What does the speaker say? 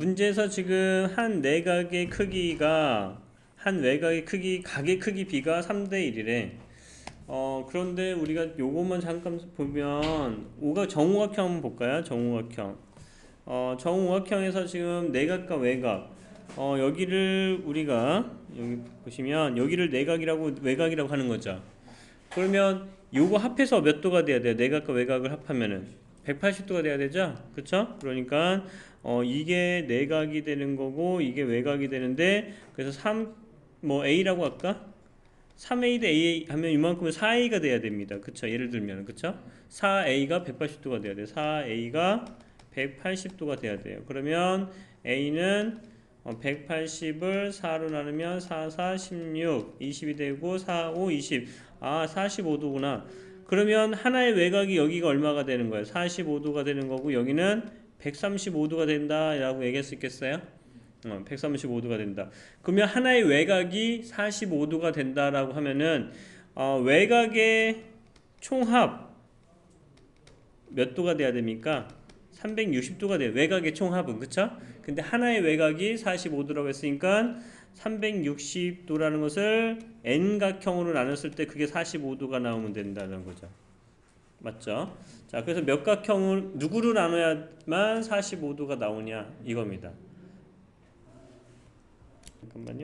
문제에서 지금 한 내각의 크기가 한 외곽의 크기 각의 크기 비가 3대 1이래. 어 그런데 우리가 요것만 잠깐 보면 오각 정오각형 볼까요? 정오각형. 어 정오각형에서 지금 내각과 외각. 어 여기를 우리가 여기 보시면 여기를 내각이라고 외각이라고 하는 거죠. 그러면 요거 합해서 몇 도가 돼야 돼요? 내각과 외각을 합하면은 180도가 돼야 되죠? 그쵸? 그러니까 어 이게 내각이 되는 거고 이게 외각이 되는데 그래서 3 뭐 A라고 할까? 3A 대 A 하면 이만큼은 4A가 돼야 됩니다. 그쵸? 예를 들면 그쵸? 4A가 180도가 돼야 돼요. 4A가 180도가 돼야 돼요. 그러면 A는 180을 4로 나누면 4, 4, 16, 20이 되고 4, 5, 20. 아, 45도구나. 그러면 하나의 외곽이 여기가 얼마가 되는 거예요? 45도가 되는 거고 여기는 135도가 된다라고 얘기할 수 있겠어요? 어, 135도가 된다. 그러면 하나의 외곽이 45도가 된다라고 하면은 어, 외곽의 총합 몇 도가 돼야 됩니까? 360도가 돼요. 외곽의 총합은 그쵸? 근데 하나의 외곽이 45도라고 했으니까 360도라는 것을 n각형으로 나눴을 때 그게 45도가 나오면 된다는 거죠. 맞죠? 자, 그래서 몇 각형을 누구로 나눠야만 45도가 나오냐 이겁니다. 잠깐만요.